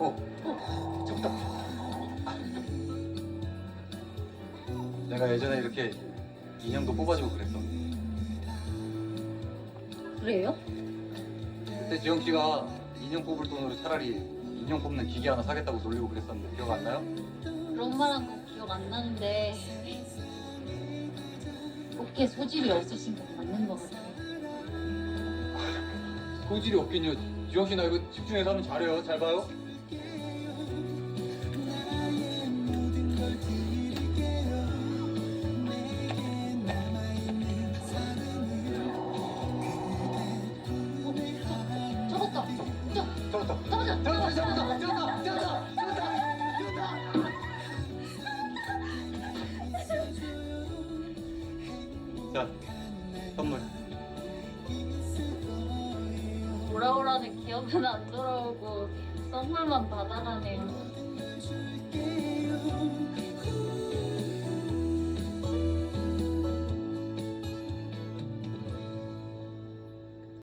어, 잡았다. 내가 예전에 이렇게 인형도 뽑아주고 그랬어. 그래요? 그때 지영 씨가 인형 뽑을 돈으로 차라리 인형 뽑는 기계 하나 사겠다고 놀리고 그랬었는데 기억 안 나요? 그런 말한 거 기억 안 나는데 어깨 소질이 없으신 건 맞는 것 같아요. 소질이 없긴요. 지영 씨 나 이거 집중해서 하면 잘해요. 잘 봐요. 잡았다. 잡았다. 잡았다. 잡았다. 잡았다. 잡았다. 자, 선물. 돌아오라는 기억은 안 돌아오고 선물만 받아가네요.